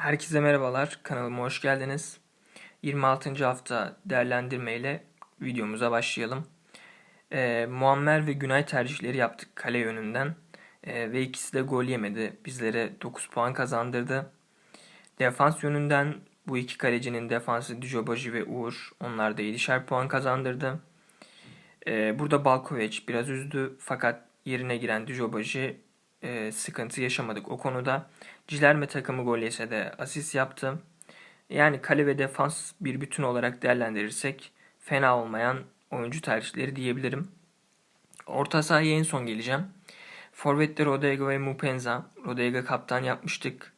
Herkese merhabalar, kanalıma hoş geldiniz. 26. hafta değerlendirme ile videomuza başlayalım. Ee, Muammer ve Günay tercihleri yaptık kale yönünden. Ee, ve ikisi de gol yemedi. Bizlere 9 puan kazandırdı. Defans yönünden bu iki kalecinin defansı Dijobaji ve Uğur. Onlar da 7'şer puan kazandırdı. Ee, burada Balkovic biraz üzdü fakat yerine giren Dijobaji e, sıkıntı yaşamadık o konuda. Cilerme takımı gol yese de asist yaptı. Yani kale ve defans bir bütün olarak değerlendirirsek fena olmayan oyuncu tercihleri diyebilirim. Orta sahaya en son geleceğim. Forvet'te Rodega ve Mupenza. Rodega kaptan yapmıştık.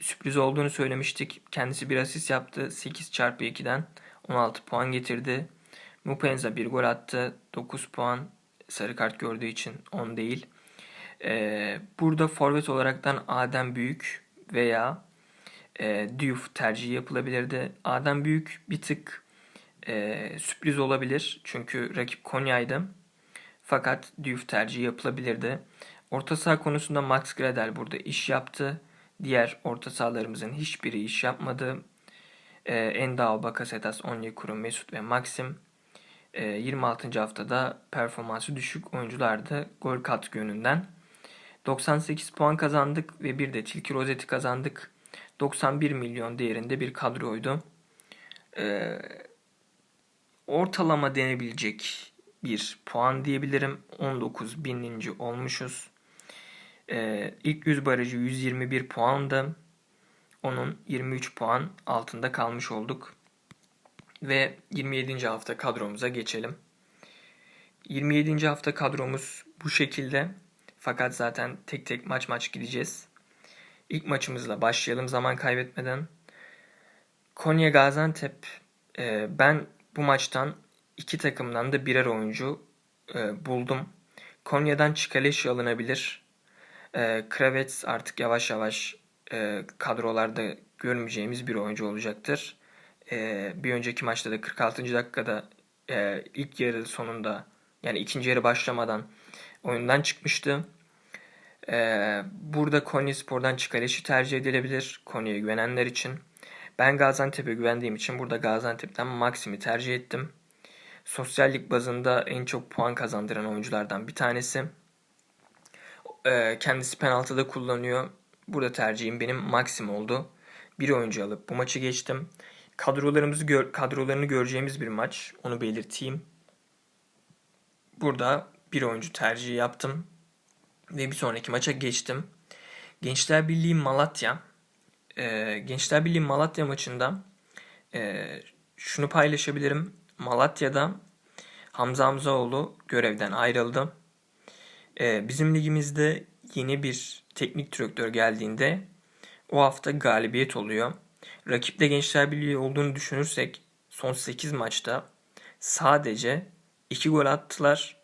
Sürpriz olduğunu söylemiştik. Kendisi bir asist yaptı. 8 çarpı 2'den 16 puan getirdi. Mupenza bir gol attı. 9 puan. Sarı kart gördüğü için 10 değil. Ee, burada forvet olaraktan Adem Büyük veya e, Diouf tercihi yapılabilirdi. Adem Büyük bir tık e, sürpriz olabilir. Çünkü rakip Konya'ydı. Fakat Diouf tercihi yapılabilirdi. Orta saha konusunda Max Gradel burada iş yaptı. Diğer orta sahalarımızın hiçbiri iş yapmadı. E, Endao, Bakasetas, Onyekuru, Mesut ve Maxim. E, 26. haftada performansı düşük oyunculardı gol katkı yönünden. 98 puan kazandık ve bir de tilki rozeti kazandık. 91 milyon değerinde bir kadroydu. Ee, ortalama denebilecek bir puan diyebilirim. 19 bininci olmuşuz. Ee, ilk 100 barajı 121 puandı. Onun 23 puan altında kalmış olduk. Ve 27. hafta kadromuza geçelim. 27. hafta kadromuz bu şekilde. Fakat zaten tek tek maç maç gideceğiz. İlk maçımızla başlayalım zaman kaybetmeden. Konya Gaziantep e, ben bu maçtan iki takımdan da birer oyuncu e, buldum. Konya'dan Çikaleşi alınabilir. E, Kravets artık yavaş yavaş e, kadrolarda görmeyeceğimiz bir oyuncu olacaktır. E, bir önceki maçta da 46. dakikada e, ilk yarı sonunda yani ikinci yarı başlamadan oyundan çıkmıştı. Ee, burada Konya Spor'dan çıkarışı tercih edilebilir Konya'ya güvenenler için. Ben Gaziantep'e güvendiğim için burada Gaziantep'ten Maxim'i tercih ettim. Sosyallik bazında en çok puan kazandıran oyunculardan bir tanesi. Ee, kendisi penaltıda kullanıyor. Burada tercihim benim Maxim oldu. Bir oyuncu alıp bu maçı geçtim. Kadrolarımızı gör, kadrolarını göreceğimiz bir maç. Onu belirteyim. Burada bir oyuncu tercihi yaptım. Ve bir sonraki maça geçtim. Gençler Birliği Malatya. Ee, Gençler Birliği Malatya maçında e, şunu paylaşabilirim. Malatya'da Hamza Hamzaoğlu görevden ayrıldı. Ee, bizim ligimizde yeni bir teknik direktör geldiğinde o hafta galibiyet oluyor. Rakiple Gençler Birliği olduğunu düşünürsek son 8 maçta sadece 2 gol attılar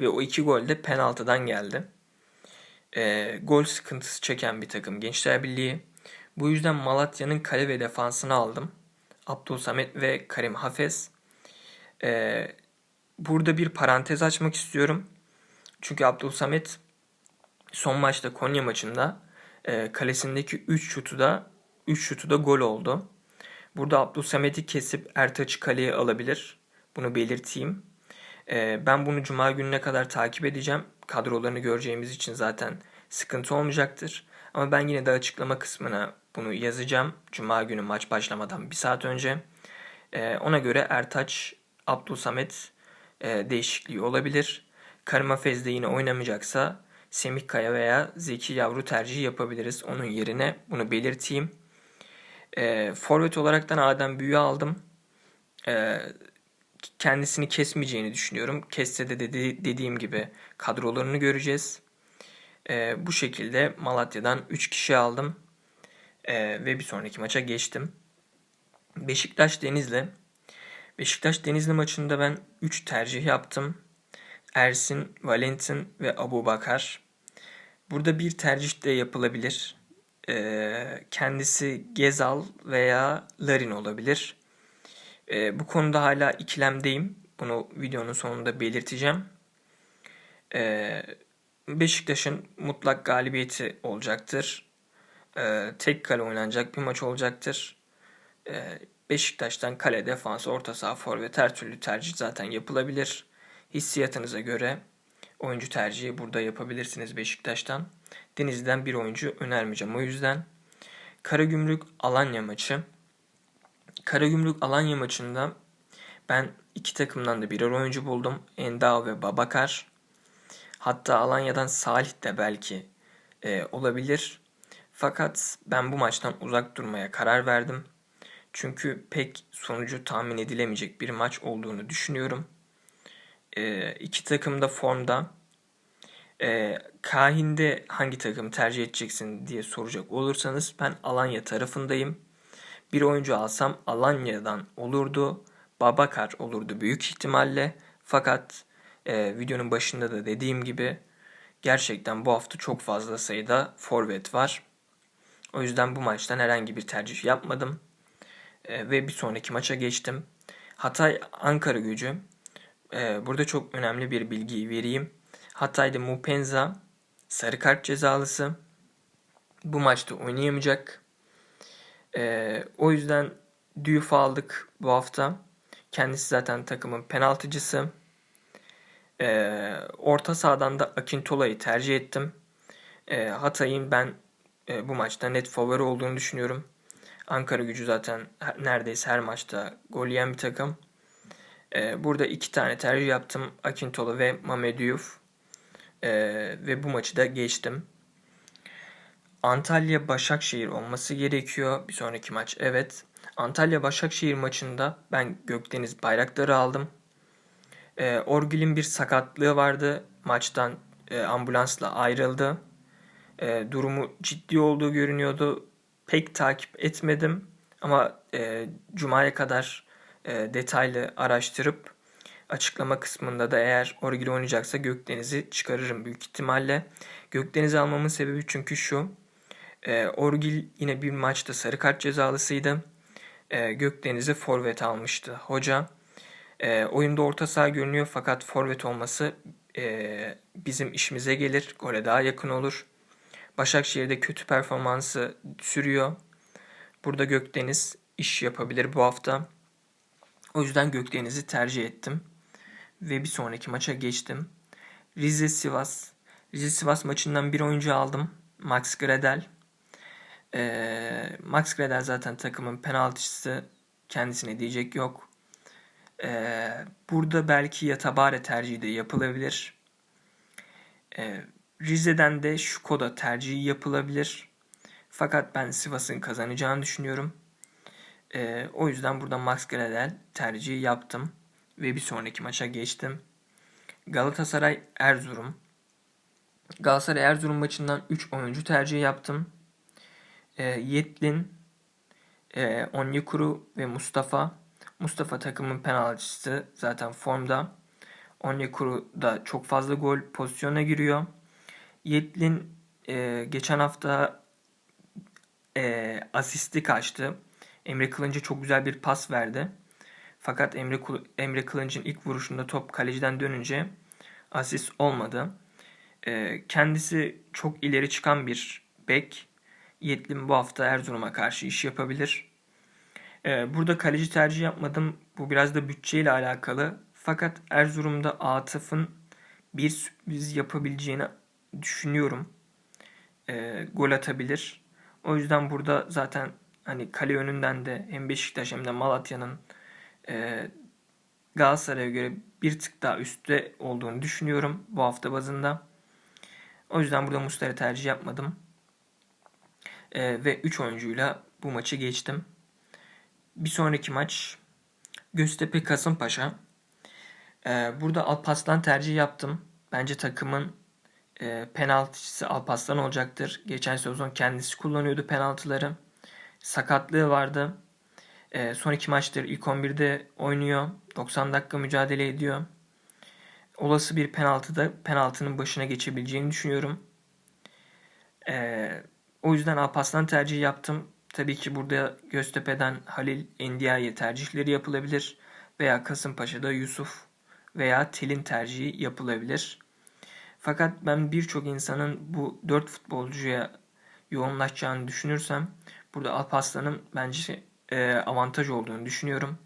ve o 2 gol de penaltıdan geldi e, gol sıkıntısı çeken bir takım Gençler Birliği. Bu yüzden Malatya'nın kale ve defansını aldım. Abdul Samet ve Karim Hafez. E, burada bir parantez açmak istiyorum. Çünkü Abdul Samet son maçta Konya maçında e, kalesindeki 3 şutu da 3 şutu da gol oldu. Burada Abdul Samet'i kesip Ertaç'ı kaleye alabilir. Bunu belirteyim. E, ben bunu cuma gününe kadar takip edeceğim kadrolarını göreceğimiz için zaten sıkıntı olmayacaktır. Ama ben yine de açıklama kısmına bunu yazacağım. Cuma günü maç başlamadan bir saat önce. Ee, ona göre Ertaç, Abdul Samet e, değişikliği olabilir. Karima Fez'de yine oynamayacaksa Semih Kaya veya Zeki Yavru tercihi yapabiliriz. Onun yerine bunu belirteyim. E, forvet olaraktan Adem Büyü aldım. E, kendisini kesmeyeceğini düşünüyorum. Kesse de dedi, dediğim gibi kadrolarını göreceğiz. E, bu şekilde Malatya'dan 3 kişi aldım. E, ve bir sonraki maça geçtim. Beşiktaş Denizli. Beşiktaş Denizli maçında ben 3 tercih yaptım. Ersin, Valentin ve Abu Bakar. Burada bir tercih de yapılabilir. E, kendisi Gezal veya Larin olabilir. E, bu konuda hala ikilemdeyim. Bunu videonun sonunda belirteceğim. E, Beşiktaş'ın mutlak galibiyeti olacaktır. e, tek kale oynanacak bir maç olacaktır. E, Beşiktaş'tan kale, defans, orta saha, forvet her türlü tercih zaten yapılabilir. Hissiyatınıza göre oyuncu tercihi burada yapabilirsiniz Beşiktaş'tan. Denizli'den bir oyuncu önermeyeceğim o yüzden. Karagümrük Alanya maçı. Karagümrük Alanya maçında ben iki takımdan da birer oyuncu buldum. Endao ve Babakar. Hatta Alanya'dan Salih de belki e, olabilir. Fakat ben bu maçtan uzak durmaya karar verdim. Çünkü pek sonucu tahmin edilemeyecek bir maç olduğunu düşünüyorum. E, iki takım da formda. E, Kahin'de hangi takım tercih edeceksin diye soracak olursanız ben Alanya tarafındayım. Bir oyuncu alsam Alanya'dan olurdu. Babakar olurdu büyük ihtimalle. Fakat e, videonun başında da dediğim gibi gerçekten bu hafta çok fazla sayıda forvet var. O yüzden bu maçtan herhangi bir tercih yapmadım. E, ve bir sonraki maça geçtim. Hatay Ankara gücü. E, burada çok önemli bir bilgiyi vereyim. Hatay'da Mupenza sarı kart cezalısı. Bu maçta oynayamayacak. E, o yüzden Diouf aldık bu hafta. Kendisi zaten takımın penaltıcısı. E, orta sahadan da Akintola'yı tercih ettim. E, Hatay'ın ben e, bu maçta net favori olduğunu düşünüyorum. Ankara gücü zaten neredeyse her maçta gol yiyen bir takım. E, burada iki tane tercih yaptım. Akintola ve Mamediyuf. E, ve bu maçı da geçtim. Antalya Başakşehir olması gerekiyor. Bir sonraki maç evet. Antalya Başakşehir maçında ben Gökdeniz Bayraktar'ı aldım. E, Orgil'in bir sakatlığı vardı. Maçtan e, ambulansla ayrıldı. E, durumu ciddi olduğu görünüyordu. Pek takip etmedim ama e, Cuma'ya kadar e, detaylı araştırıp açıklama kısmında da eğer Orgil oynayacaksa Gökdeniz'i çıkarırım büyük ihtimalle. Gökdeniz'i almamın sebebi çünkü şu. E, Orgil yine bir maçta sarı kart cezalısıydı. E, Gökdeniz'i forvet almıştı hoca. E, oyunda orta saha görünüyor fakat forvet olması e, bizim işimize gelir. Gole daha yakın olur. Başakşehir'de kötü performansı sürüyor. Burada Gökdeniz iş yapabilir bu hafta. O yüzden Gökdeniz'i tercih ettim. Ve bir sonraki maça geçtim. Rize Sivas. Rize Sivas maçından bir oyuncu aldım. Max Gradel. Ee, Max Gradel zaten takımın penaltıcısı. Kendisine diyecek yok. Ee, burada belki Yatabare tercihi de yapılabilir. Ee, Rize'den de Şukoda tercihi yapılabilir. Fakat ben Sivas'ın kazanacağını düşünüyorum. Ee, o yüzden burada Max Gradel tercihi yaptım. Ve bir sonraki maça geçtim. Galatasaray Erzurum. Galatasaray Erzurum maçından 3 oyuncu tercihi yaptım. E, Yetlin, e, Onyekuru ve Mustafa. Mustafa takımın penaltıcısı zaten formda. Onyekuru da çok fazla gol pozisyona giriyor. Yetlin e, geçen hafta e, asisti kaçtı. Emre Kılınç'a çok güzel bir pas verdi. Fakat Emre, Emre Kılınç'ın ilk vuruşunda top kaleciden dönünce asist olmadı. E, kendisi çok ileri çıkan bir bek. Yetlin bu hafta Erzurum'a karşı iş yapabilir. E, burada kaleci tercih yapmadım. Bu biraz da bütçeyle alakalı. Fakat Erzurum'da Atıf'ın bir sürpriz yapabileceğini düşünüyorum. E, gol atabilir. O yüzden burada zaten hani kale önünden de hem Beşiktaş hem de Malatya'nın e, Galatasaray'a göre bir tık daha üstte olduğunu düşünüyorum bu hafta bazında. O yüzden burada Mustara tercih yapmadım. E, ve 3 oyuncuyla bu maçı geçtim. Bir sonraki maç Göztepe Kasımpaşa. E, burada Alpaslan tercih yaptım. Bence takımın e, penaltıcısı Alpaslan olacaktır. Geçen sezon kendisi kullanıyordu penaltıları. Sakatlığı vardı. E, son iki maçtır ilk 11'de oynuyor. 90 dakika mücadele ediyor. Olası bir penaltıda penaltının başına geçebileceğini düşünüyorum. E, o yüzden Alpaslan tercih yaptım. Tabii ki burada Göztepe'den Halil Endiaye tercihleri yapılabilir. Veya Kasımpaşa'da Yusuf veya Telin tercihi yapılabilir. Fakat ben birçok insanın bu dört futbolcuya yoğunlaşacağını düşünürsem burada Alparslan'ın bence e, avantaj olduğunu düşünüyorum.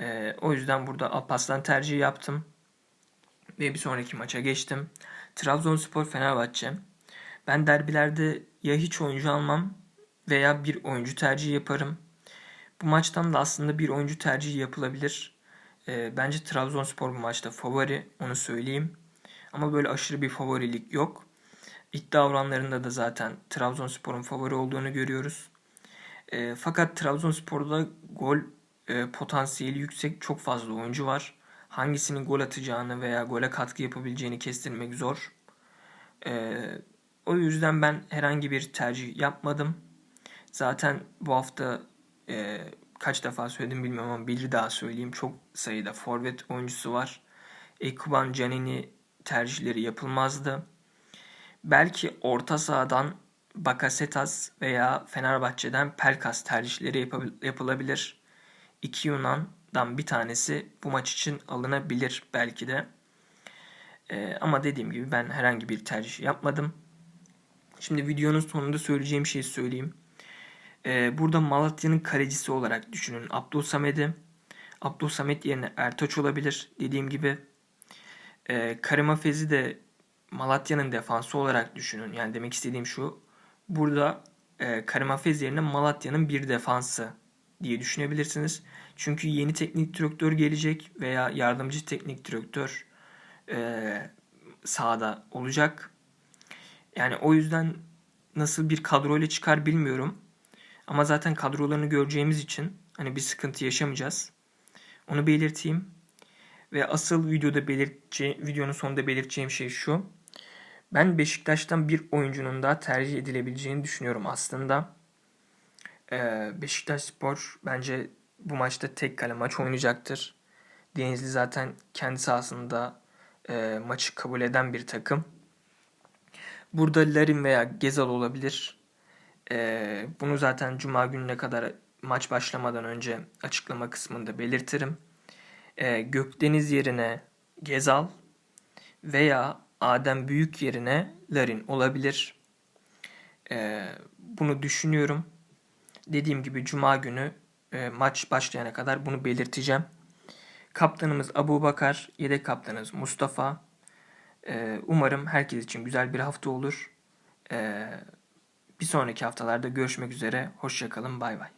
E, o yüzden burada Alparslan tercihi yaptım. Ve bir sonraki maça geçtim. Trabzonspor Fenerbahçe. Ben derbilerde ya hiç oyuncu almam veya bir oyuncu tercihi yaparım. Bu maçtan da aslında bir oyuncu tercihi yapılabilir. E, bence Trabzonspor bu maçta favori onu söyleyeyim. Ama böyle aşırı bir favorilik yok. İddia oranlarında da zaten Trabzonspor'un favori olduğunu görüyoruz. E, fakat Trabzonspor'da gol e, potansiyeli yüksek çok fazla oyuncu var. Hangisinin gol atacağını veya gole katkı yapabileceğini kestirmek zor. E, o yüzden ben herhangi bir tercih yapmadım. Zaten bu hafta e, kaç defa söyledim bilmiyorum ama bir daha söyleyeyim. Çok sayıda forvet oyuncusu var. Ekuban, Canini tercihleri yapılmazdı. Belki orta sahadan Bakasetas veya Fenerbahçe'den Pelkas tercihleri yapılabilir. İki Yunan'dan bir tanesi bu maç için alınabilir belki de. Ee, ama dediğim gibi ben herhangi bir tercih yapmadım. Şimdi videonun sonunda söyleyeceğim şeyi söyleyeyim. Ee, burada Malatya'nın kalecisi olarak düşünün Abdul Samet'i. Abdul Samet yerine Ertaç olabilir. Dediğim gibi e, Karim Afez'i de Malatya'nın defansı olarak düşünün. Yani demek istediğim şu. Burada e, Karim Afez yerine Malatya'nın bir defansı diye düşünebilirsiniz. Çünkü yeni teknik direktör gelecek veya yardımcı teknik direktör e, sahada olacak. Yani o yüzden nasıl bir kadroyla çıkar bilmiyorum. Ama zaten kadrolarını göreceğimiz için hani bir sıkıntı yaşamayacağız. Onu belirteyim. Ve asıl videoda belirteceğim, videonun sonunda belirteceğim şey şu. Ben Beşiktaş'tan bir oyuncunun daha tercih edilebileceğini düşünüyorum aslında. Ee, Beşiktaş Spor bence bu maçta tek kale maç oynayacaktır. Denizli zaten kendi sahasında e, maçı kabul eden bir takım. Burada Larin veya Gezal olabilir. E, bunu zaten Cuma gününe kadar maç başlamadan önce açıklama kısmında belirtirim. E, Gökdeniz yerine Gezal veya Adem Büyük yerine Larin olabilir. E, bunu düşünüyorum. Dediğim gibi Cuma günü e, maç başlayana kadar bunu belirteceğim. Kaptanımız Abu Bakar, yedek kaptanımız Mustafa. E, umarım herkes için güzel bir hafta olur. E, bir sonraki haftalarda görüşmek üzere. Hoşçakalın, bay bay.